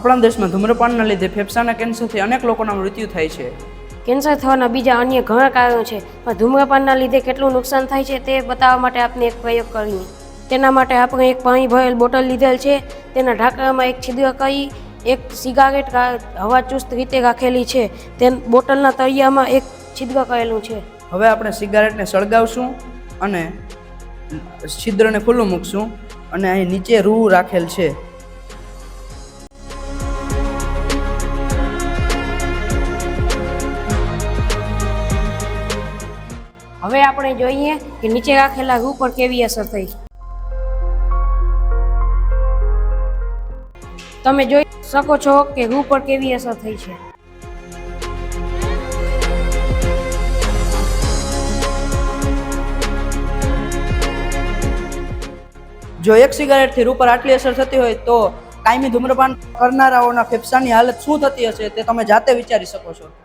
આપણા દેશમાં ધૂમ્રપાનના લીધે ફેફસાના કેન્સરથી અનેક લોકોના મૃત્યુ થાય છે. કેન્સર થવાના બીજા અન્ય ઘણા કારણો છે પણ ધૂમ્રપાનના લીધે કેટલું નુકસાન થાય છે તે બતાવવા માટે આપણે એક પ્રયોગ કરીએ. તેના માટે આપણે એક પાણી ભરેલ બોટલ લીધેલ છે તેના ઢાંકણામાં એક છિદ્ર કરી એક સિગારેટ હવા ચુસ્ત રીતે રાખેલી છે તે બોટલના તળિયામાં એક છિદ્ર કરેલું છે. હવે આપણે સિગારેટને સળગાવશું અને છિદ્રને ખુલ્લું મૂકશું અને અહીં નીચે રૂ રાખેલ છે. હવે આપણે જોઈએ કે નીચે રાખેલા રૂ પર કેવી અસર થઈ? તમે જોઈ શકો છો કે રૂ પર કેવી અસર થઈ છે. જો એક સિગારેટથી રૂ પર આટલી અસર થતી હોય તો કાયમી ધૂમ્રપાન કરનારાઓના ફેફસાની હાલત શું થતી હશે તે તમે જાતે વિચારી શકો છો.